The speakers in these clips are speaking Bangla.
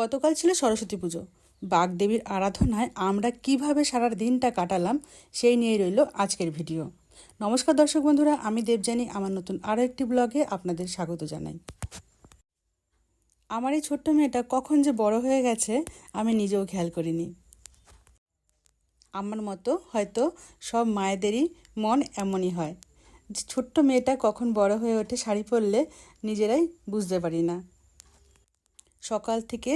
গতকাল ছিল সরস্বতী পুজো। বাগদেবীর আরাধনায় আমরা কীভাবে সারা দিনটা কাটালাম সেই নিয়ে রইল আজকের ভিডিও। নমস্কার দর্শক বন্ধুরা, আমি দেবজানী আমার নতুন আরও একটি ব্লগে আপনাদের স্বাগত জানাই। আমার এই ছোট্ট মেয়েটা কখন যে বড় হয়ে গেছে, আমি নিজেও খেয়াল করিনি। আমার মতো হয়তো সব মায়েদেরই মন এমনই হয়। ছোট্ট মেয়েটা কখন বড় হয়ে ওঠে শাড়ি পরলে নিজেরাই বুঝতে পারি না। সকাল থেকে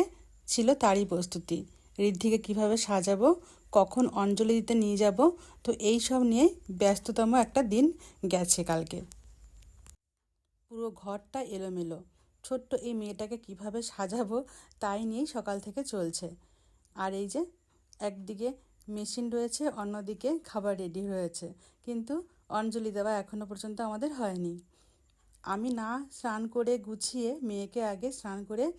ছিল তারই প্রস্তুতি। ঋদ্ধিকে কীভাবে সাজাবো, কখন অঞ্জলি দিতে নিয়ে যাব, তো এই সব নিয়ে ব্যস্ততম একটা দিন গেছে কালকে। পুরো ঘরটা এলোমেলো। ছোট্ট এই মেয়েটাকে কীভাবে সাজাবো, তাই নিয়েই সকাল থেকে চলছে। আর এই যে, একদিকে মেশিন রয়েছে, অন্যদিকে খাবার রেডি হয়েছে। কিন্তু অঞ্জলি দেওয়া এখনও পর্যন্ত আমাদের হয়নি। আমি না স্নান করে গুছিয়ে, মেয়েকে আগে স্নান করে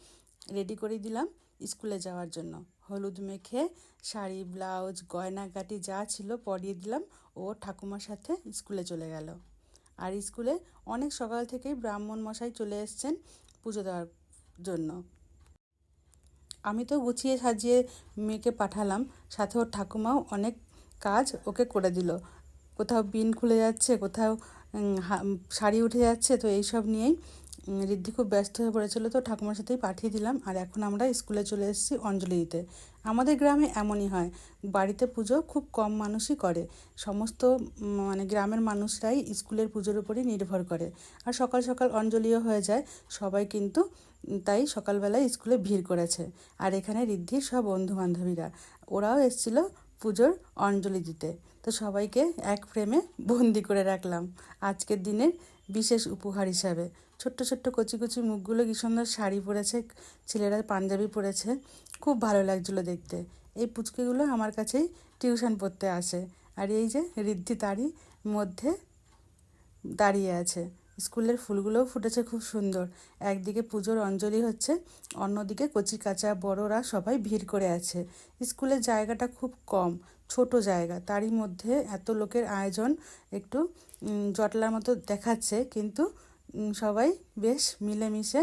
রেডি করে দিলাম স্কুলে যাওয়ার জন্য। হলুদ মেখে, শাড়ি, ব্লাউজ গয়নাগাটি যা ছিল পরিয়ে দিলাম। ও ঠাকুমার সাথে স্কুলে চলে গেল। আর স্কুলে অনেক সকাল থেকেই ব্রাহ্মণ মশাই চলে এসছেন পুজো দেওয়ার জন্য। আমি তো গুছিয়ে সাজিয়ে মেয়েকে পাঠালাম, সাথে ওর ঠাকুমাও অনেক কাজ ওকে করে দিল। কোথাও বিন খুলে যাচ্ছে, কোথাও শাড়ি উঠে যাচ্ছে, তো এইসব নিয়েই ঋদ্ধি খুব ব্যস্ত হয়ে পড়েছিল তো ঠাকুমার সাথেই পাঠিয়ে দিলাম। আর এখন আমরা স্কুলে চলে এসেছি অঞ্জলি দিতে আমাদের গ্রামে এমনই হয়, বাড়িতে পুজো খুব কম মানুষই করে। সমস্ত মানে গ্রামের মানুষরাই স্কুলের পুজোর উপরই নির্ভর করে। আর সকাল সকাল অঞ্জলিও হয়ে যায়, সবাই কিন্তু তাই সকালবেলায় স্কুলে ভিড় করেছে। আর এখানে ঋদ্ধির সব বন্ধু বান্ধবীরা ওরাও এসেছিল পুজোর অঞ্জলি দিতে। তো সবাইকে এক ফ্রেমে বন্দি করে রাখলাম। আজকের দিনের বিশেষ উপহার হিসাবে। ছোট্ট ছোট্ট কচি কচি মুখগুলো কি সুন্দর শাড়ি পরেছে, ছেলেরা পাঞ্জাবি পরেছে। খুব ভালো লাগছিল দেখতে। এই পুচকিগুলো আমার কাছেই টিউশন পড়তে আসে। আর এই যে ঋদ্ধি তারই মধ্যে দাঁড়িয়ে আছে। স্কুলের ফুলগুলোও ফুটেছে খুব সুন্দর। একদিকে পুজোর অঞ্জলি হচ্ছে, অন্যদিকে কচি কাঁচা বড়রা সবাই ভিড় করে আছে। স্কুলের জায়গাটা খুব কম। ছোট জায়গা। তারই মধ্যে এত লোকের আয়োজন একটু জটলার মতো দেখাচ্ছে, কিন্তু সবাই বেশ মিলেমিশে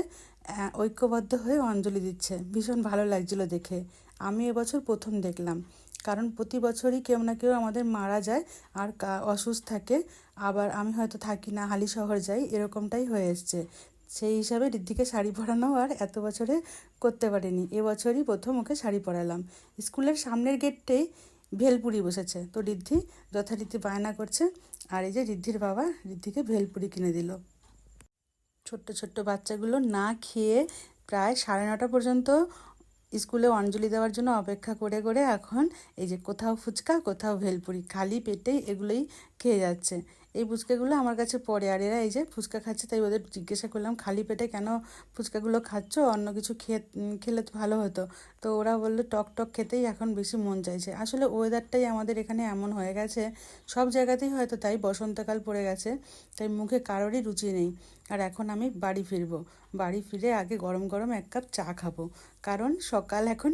ঐক্যবদ্ধ হয়ে অঞ্জলি দিচ্ছে। ভীষণ ভালো লাগছিল দেখে। আমি এবছর প্রথম দেখলাম। কারণ প্রতি বছরই কেউ না কেউ আমাদের মারা যায় আর অসুস্থ থাকে। আবার আমি হয়তো থাকি না, হালি শহর যাই, এরকমটাই হয়ে এসছে। সেই হিসাবে ঋদ্ধিকে শাড়ি পরানো আর এত বছরে করতে পারিনি। এবছরই প্রথম ওকে শাড়ি পরালাম। স্কুলের সামনের গেটটাই ভেলপুরি বসেছে। তো ঋদ্ধি যথারীতি বায়না করছে। আর এই যে ঋদ্ধির বাবা ঋদ্ধিকে ভেলপুরি কিনে দিল। ছোট্ট ছোট্ট বাচ্চাগুলো না খেয়ে প্রায় সাড়ে নটা পর্যন্ত স্কুলে অঞ্জলি দেওয়ার জন্য অপেক্ষা করে করে এখন এই যে কোথাও ফুচকা, কোথাও ভেলপুরি, খালি পেটেই এগুলোই খেয়ে যাচ্ছে। এই ফুচকাগুলো আমার কাছে পড়ে। আর এরা এই যে ফুচকা খাচ্ছে, তাই ওদের জিজ্ঞাসা করলাম, খালি পেটে কেন ফুচকাগুলো খাচ্ছ? অন্য কিছু খেয়ে খেলে তো ভালো হতো। তো ওরা বলল, টক টক খেতেই এখন বেশি মন চাইছে। আসলে ওয়েদারটাই আমাদের এখানে এমন হয়ে গেছে, সব জায়গাতেই হয়তো তাই বসন্তকাল পড়ে গেছে, তাই মুখে কারোরই রুচি নেই। আর এখন আমি বাড়ি ফিরবো। বাড়ি ফিরে আগে গরম গরম এক কাপ চা খাব। কারণ সকাল এখন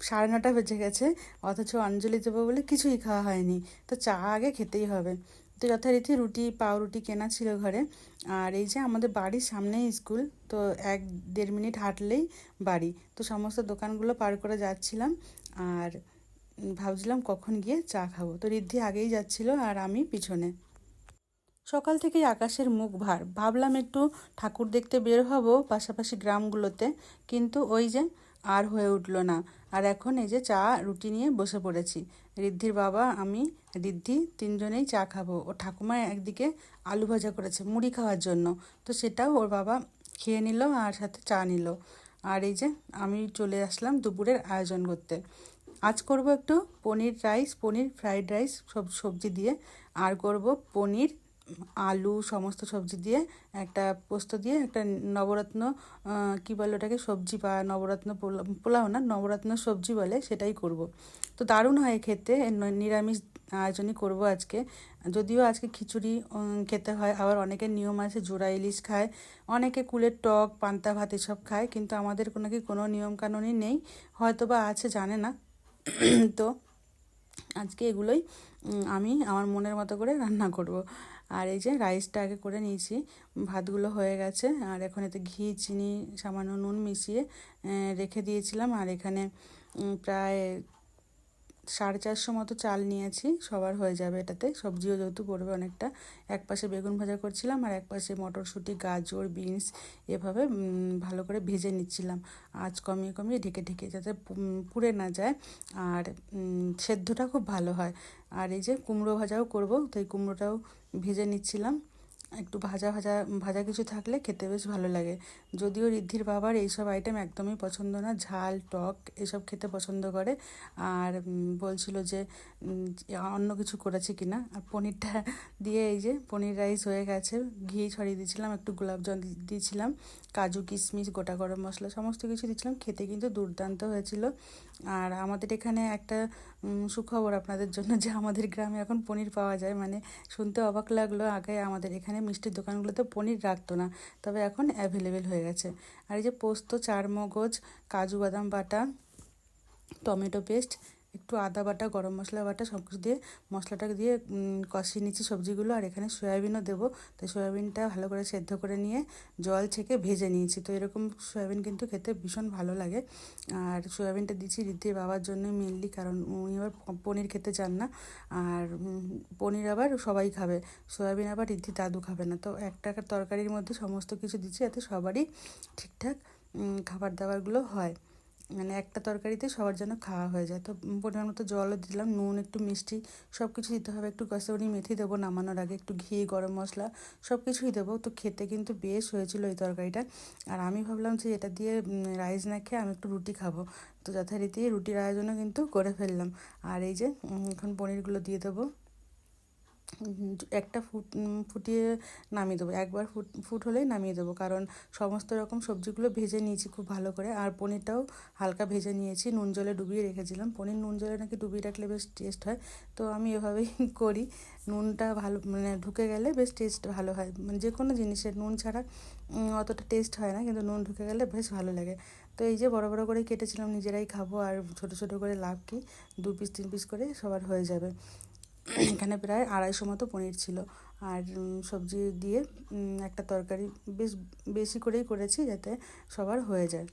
সাড়ে নটা বেজে গেছে, অথচ অঞ্জলি দেবো বলে কিছুই খাওয়া হয়নি। তো চা আগে খেতেই হবে। তো যথারীতি রুটি, পাউরুটি কেনা ছিল ঘরে। আর এই যে আমাদের বাড়ির সামনেই স্কুল, তো এক দেড় মিনিট হাঁটলেই বাড়ি। তো সমস্ত দোকানগুলো পার করে যাচ্ছিলাম আর ভাবছিলাম কখন গিয়ে চা খাব। তো ঋদ্ধি আগেই যাচ্ছিল আর আমি পিছনে। সকাল থেকেই আকাশের মুখ ভার। ভাবলাম একটু ঠাকুর দেখতে বের হব পাশাপাশি গ্রামগুলোতে, কিন্তু ওই যে আর হয়ে উঠল না। আর এখন এই যে চা রুটি নিয়ে বসে পড়েছি। ঋদ্ধির বাবা, আমি ঋদ্ধি তিনজনেই চা খাব। ও ঠাকুমা একদিকে আলু ভাজা করেছে মুড়ি খাওয়ার জন্য। তো সেটাও ওর বাবা খেয়ে নিল আর সাথে চা নিল। আর এই যে আমি চলে আসলাম দুপুরের আয়োজন করতে। আজ করব একটু paneer rice, paneer fried rice, সব সবজি দিয়ে। আর করব পনির আলু, সমস্ত সবজি দিয়ে একটা পোস্ত দিয়ে একটা নবরত্ন কী বলে ওটাকে, সবজি বা নবরত্ন পোলাও না, নবরত্ন সবজি বলে সেটাই করব। তো দারুণ হয় খেতে নিরামিষ আয়োজনই করব আজকে। যদিও আজকে খিচুড়ি খেতে হয়, আবার অনেকের নিয়ম আছে, জোড়া ইলিশ খায়, অনেকে কুলের টক, পান্তা ভাত এসব খায়, কিন্তু আমাদের কোনো কি কোনো নিয়মকানুনই নেই হয়তো বা আছে, জানে না। তো আজকে এগুলোই আমি আমার মনের মতো করে রান্না করব। আর এই যে রাইসটা আগে করে নিয়েছি, ভাতগুলো হয়ে গেছে। আর এখন এতে ঘি, চিনি, সামান্য নুন মিশিয়ে রেখে দিয়েছিলাম। আর এখানে প্রায় সাড়ে চারশো মতো চাল নিয়েছি, সবার হয়ে যাবে এটাতে। সবজিও যেহেতু পড়বে অনেকটা। এক পাশে বেগুন ভাজা করছিলাম আর এক পাশে মটরশুঁটি, গাজর, বিনস এভাবে ভালো করে ভেজে নিচ্ছিলাম। আঁচ কমিয়ে কমিয়ে ঢেকে ঢেকে যাতে পুড়ে না যায়। আর সেদ্ধটা খুব ভালো হয়। আর এই যে কুমড়ো ভাজাও করব তো এই কুমড়োটাও ভেজে নিচ্ছিলাম। একটু ভাজা ভাজা ভাজা কিছু থাকলে খেতে বেশ ভালো লাগে। যদিও ঋদ্ধির বাবার এইসব আইটেম একদমই পছন্দ না, ঝাল, টক এসব খেতে পছন্দ করে। আর বলছিল যে অন্য কিছু করেছে কি না আর পনিরটা দিয়ে এই যে পনির রাইস হয়ে গেছে, ঘি ছড়িয়ে দিয়েছিলাম, একটু গোলাপ জল দিয়েছিলাম, কাজু, কিশমিশ, গোটা গরম মশলা সমস্ত কিছু দিয়েছিলাম, খেতে কিন্তু দুর্দান্ত হয়েছিল। আর আমাদের এখানে একটা সুখবর আপনাদের জন্য যে আমাদের গ্রামে এখন পনির পাওয়া যায়। মানে শুনতে অবাক লাগল, আগে আমাদের এখানে মিষ্টির দোকানগুলোতে পনির রাখতো না, তবে এখন অ্যাভেলেবেল হয়ে গেছে। আর এই যে পোস্ত, চারমগজ, কাজু বাদাম বাটা, টমেটো পেস্ট একটু আদা বাটা, গরম মশলা বাটা সব কিছু দিয়ে মশলাটাকে দিয়ে কষিয়ে নিচ্ছি সবজিগুলো আর এখানে সয়াবিনও দেবো। তো সয়াবিনটা ভালো করে সেদ্ধ করে নিয়ে জল ছেঁকে ভেজে নিয়েছি। তো এরকম সয়াবিন কিন্তু খেতে ভীষণ ভালো লাগে। আর সয়াবিনটা দিচ্ছি রিদ্ধির বাবার জন্য মেনলি কারণ উনি আবার পনির খেতে চান না। আর পনির আবার সবাই খাবে। সয়াবিন আবার রিদ্ধি দাদু খাবে না। তো এক টাকার তরকারির মধ্যে সমস্ত কিছু দিচ্ছি যাতে সবারই ঠিকঠাক খাবার দাবারগুলো হয়। মানে একটা তরকারিতে সবার জন্য খাওয়া হয়ে যায়। তো পরিমাণ মতো জলও দিলাম, নুন, একটু মিষ্টি সব কিছু দিতে হবে। একটু কষাউনি মেথি দেবো নামানোর আগে, একটু ঘি, গরম মশলা সব কিছুই দেবো। তো খেতে কিন্তু বেশ হয়েছিল এই তরকারিটা। আর আমি ভাবলাম যে এটা দিয়ে রাইস না খেয়ে আমি একটু রুটি খাব। তো যথারীতি রুটির আয়োজনও কিন্তু করে ফেললাম। আর এই যে এখন পনিরগুলো দিয়ে দেবো। একটা ফুট ফুটিয়ে নামিয়ে দেবো। একবার ফুট ফুট হলেই নামিয়ে দেবো। কারণ সমস্ত রকম সবজিগুলো ভেজে নিয়েছি খুব ভালো করে। আর পনিরটাও হালকা ভেজে নিয়েছি। নুন জলে ডুবিয়ে রেখেছিলাম। পনির নুন জলে নাকি ডুবিয়ে রাখলে বেশ টেস্ট হয়। তো আমি এভাবেই করি। নুনটা ভালো মানে ঢুকে গেলে বেশ টেস্ট ভালো হয়। মানে যে কোনো জিনিসের নুন ছাড়া অতটা টেস্ট হয় না। কিন্তু নুন ঢুকে গেলে বেশ ভালো লাগে। তো এই যে বড় বড় করে কেটেছিলাম, নিজেরাই খাব। আর ছোট ছোট করে লাভ কি? দু পিস তিন পিস করে সবার হয়ে যাবে। এখানে প্রায় আড়াইশো মতো পনির ছিল। আর সবজি দিয়ে একটা তরকারি বেশ, বেশি করেই করেছি যাতে সবার হয়ে যায়।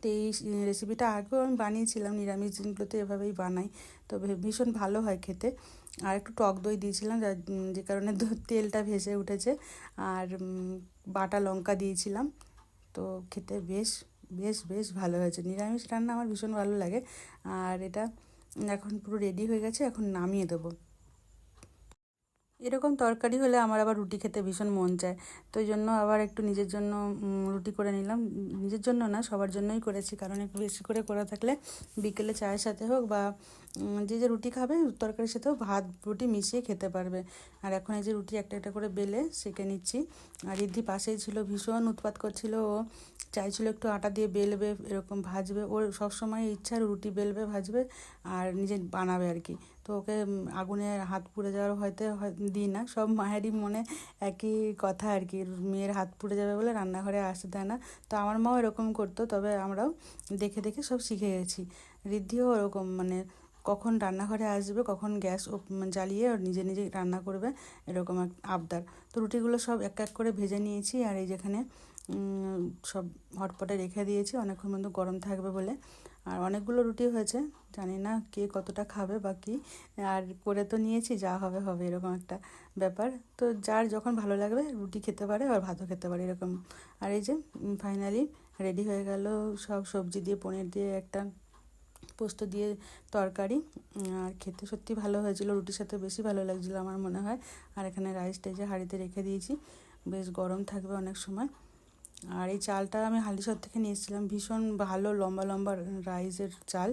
তো এই রেসিপিটা আগেও আমি বানিয়েছিলাম, নিরামিষ দিনগুলোতে এভাবেই বানাই। তো ভীষণ ভালো হয় খেতে। আর একটু টক দই দিয়েছিলাম, যার যে কারণে তেলটা ভেসে উঠেছে। আর বাটা লঙ্কা দিয়েছিলাম। তো খেতে বেশ বেশ বেশ ভালো হয়েছে। নিরামিষ রান্না আমার ভীষণ ভালো লাগে। আর এটা এখন পুরো রেডি হয়ে গেছে এখন নামিয়ে দেবো। এরকম তরকারি হলে আমার আবার রুটি খেতে ভীষণ মন চায়। তো ওই জন্য আবার একটু নিজের জন্য রুটি করে নিলাম। নিজের জন্য না, সবার জন্যই করেছি। কারণ একটু বেশি করে করা থাকলে বিকেলে চায়ের সাথে হোক বা যে যে রুটি খাবে তরকারির সাথেও ভাত, রুটি মিশিয়ে খেতে পারবে। আর এখন এই যে রুটি একটা একটা করে বেলে সেঁকে নিচ্ছি। আর রিদ্ধি পাশেই ছিল, ভীষণ উৎপাত করছিল ও। চাইছিল একটু আটা দিয়ে বেলবে, এরকম ভাজবে। ওর সবসময় ইচ্ছা রুটি বেলবে, ভাজবে আর নিজে বানাবে আর কি। তো ওকে আগুনে হাত পুড়ে যাওয়ার হয়তো দিই না। সব মায়েরই মনে একই কথা আর কি, মেয়ের হাত পুড়ে যাবে বলে রান্নাঘরে আসতে দেয় না। তো আমার মাও এরকম করতো, তবে আমরাও দেখে দেখে সব শিখে গেছি। ঋদ্ধিও ওরকম মানে কখন রান্নাঘরে আসবে, কখন গ্যাস জ্বালিয়ে নিজে নিজে রান্না করবে, এরকম এক আবদার। তো রুটিগুলো সব এক এক করে ভেজে নিয়েছি, আর এই যেখানে সব হটপটে রেখে দিয়েছি। অনেকক্ষণ পর্যন্ত গরম থাকবে বলে। আর অনেকগুলো রুটি হয়েছে। জানি না কে কতটা খাবে বা কী। আর করে তো নিয়েছি, যা হবে হবে এরকম একটা ব্যাপার। তো যার যখন ভালো লাগবে, রুটি খেতে পারে আর ভাতও খেতে পারে এরকম। আর এই যে ফাইনালি রেডি হয়ে গেল সব সবজি দিয়ে, পনির দিয়ে একটা পোস্ত দিয়ে তরকারি। আর খেতে সত্যি ভালো হয়েছিল, রুটির সাথে বেশি ভালো লাগছিল আমার মনে হয়। আর এখানে রাইসটা যে হাঁড়িতে রেখে দিয়েছি। বেশ গরম থাকবে অনেক সময়। আর এই চালটা আমি হালিশহর থেকে নিয়ে এসেছিলাম ভীষণ ভালো, লম্বা লম্বা রাইসের চাল,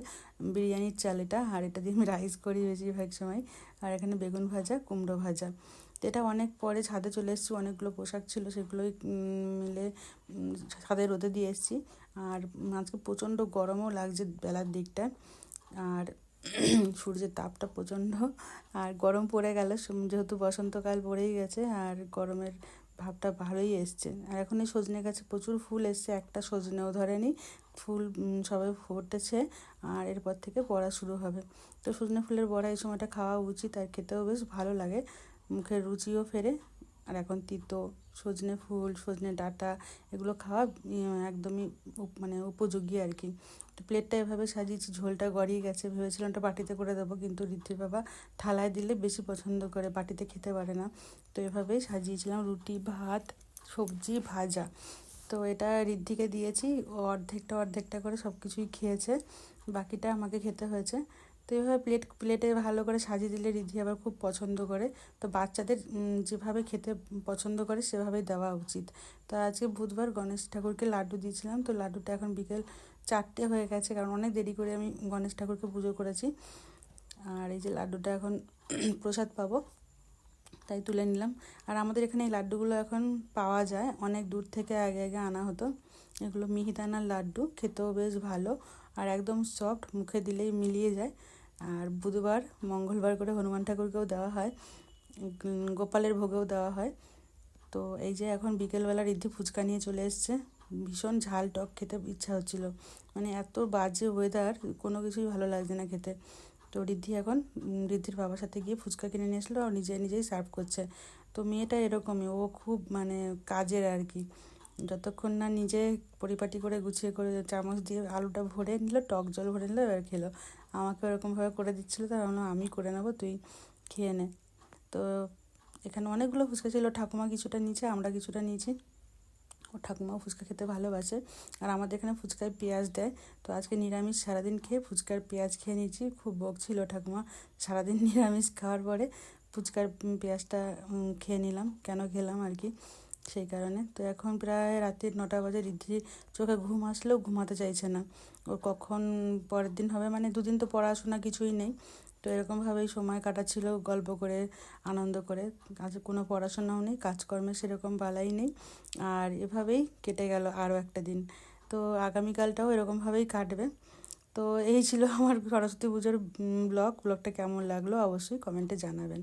বিরিয়ানির চাল এটা। আর এটা দিয়ে আমি রাইস করি বেশিরভাগ সময়। আর এখানে বেগুন ভাজা, কুমড়ো ভাজা। তো এটা অনেক পরে ছাদে চলে এসেছি, অনেকগুলো পোশাক ছিল, সেগুলোই মিলে ছাদে রোদে দিয়ে এসেছি। আর আজকে প্রচণ্ড গরমও লাগছে বেলার দিকটা। আর সূর্যের তাপটা প্রচণ্ড। আর গরম পড়ে গেল যেহেতু বসন্তকাল পড়েই গেছে, আর গরমের ভাবটা ভালোই এসছে। আর এখন এই সজনে গাছে প্রচুর ফুল এসছে, একটা সজনেও ধরেনি, ফুল সবাই ফুটেছে আর এরপর থেকে বড়া শুরু হবে। তো সজনে ফুলের বড়া এই সময়টা খাওয়া উচিত আর খেতেও বেশ ভালো লাগে। মুখের রুচিও ফেরে আর এখন তিতো, সজনে ফুল, সজনে ডাঁটা, এগুলো খাওয়া একদমই মানে উপযোগী আর কি। তো প্লেটটা এভাবে সাজিয়েছি, ঝোলটা গড়িয়ে গেছে। ভেবেছিলাম ওটা বাটিতে করে দেবো, কিন্তু ঋদ্ধির বাবা থালায় দিলে বেশি পছন্দ করে, বাটিতে খেতে পারে না। তো এভাবেই সাজিয়েছিলাম, রুটি, ভাত, সবজি, ভাজা। তো এটা ঋদ্ধিকে দিয়েছি অর্ধেকটা অর্ধেকটা করে সব কিছুই খেয়েছে, বাকিটা আমাকে খেতে হয়েছে। তো এভাবে প্লেট প্লেটে ভালো করে সাজিয়ে দিলে ঋদ্ধি আবার খুব পছন্দ করে। তো বাচ্চাদের যেভাবে খেতে পছন্দ করে সেভাবেই দেওয়া উচিত। তো আজকে বুধবার গণেশ ঠাকুরকে লাড্ডু দিয়েছিলাম। তো লাড্ডুটা এখন বিকেল চারটে হয়ে গেছে, কারণ অনেক দেরি করে আমি গণেশ ঠাকুরকে পুজো করেছি। আর এই যে লাড্ডুটা এখন প্রসাদ পাবো, তাই তুলে নিলাম। আর আমাদের এখানে এই লাড্ডুগুলো এখন পাওয়া যায়, অনেক দূর থেকে আগে আগে আনা হতো। এগুলো মিহিদানার লাড্ডু, খেতেও বেশ ভালো। আর একদম সফট মুখে দিলেই মিলিয়ে যায়। আর বুধবার, মঙ্গলবার করে হনুমান ঠাকুরকেও দেওয়া হয় গোপালের ভোগেও দেওয়া হয়। তো এই যে এখন বিকেলবেলা ঋদ্ধি ফুচকা নিয়ে চলে এসছে, ভীষণ ঝাল টক খেতে ইচ্ছা হচ্ছিল। মানে এত বাজে ওয়েদার কোনো কিছুই ভালো লাগছে না খেতে। তো ঋদ্ধি এখন ঋদ্ধির বাবার সাথে গিয়ে ফুচকা কিনে নিয়ে আসলো আর নিজে নিজেই সার্ভ করছে। তো মেয়েটা এরকমই, ও খুব মানে কাজের আর কি। যতক্ষণ না নিজে পরিপাটি করে গুছিয়ে করে চামচ দিয়ে আলুটা ভরে নিল, টক জল ভরে নিল, এবার খেলো। আমাকে ওরকমভাবে করে দিচ্ছিল তো ভাবলাম আমি করে নেব, তুই খেয়ে নে। তো এখানে অনেকগুলো ফুচকা ছিল, ঠাকুমা কিছুটা নিয়েছে, আমরা কিছুটা নিয়েছি। ও ঠাকুমাও ফুচকা খেতে ভালোবাসে। আর আমাদের এখানে ফুচকায় পেঁয়াজ দেয়। তো আজকে নিরামিষ সারাদিন খেয়ে ফুচকার পেঁয়াজ খেয়ে নিয়েছি, খুব বকছিল ঠাকুমা। সারাদিন নিরামিষ খাওয়ার পরে ফুচকার পেঁয়াজটা খেয়ে নিলাম। কেন খেলাম আর কি? সেই কারণে। তো এখন প্রায় রাতে নটা বাজে ঋদ্ধির চোখে ঘুম আসলেও ঘুমাতে চাইছে না। ওর কখন পরের দিন হবে মানে দুদিন তো পড়াশোনা কিছুই নেই। তো এরকমভাবেই সময় কাটাচ্ছিল গল্প করে, আনন্দ করে। আজ কোনো পড়াশোনাও নেই, কাজকর্মে সেরকম বালাই নেই। আর এভাবেই কেটে গেল আরও একটা দিন। তো আগামীকালটাও এরকমভাবেই কাটবে। তো এই ছিল আমার সরস্বতী পুজোর ব্লগ। ব্লগটা কেমন লাগল অবশ্যই কমেন্টে জানাবেন।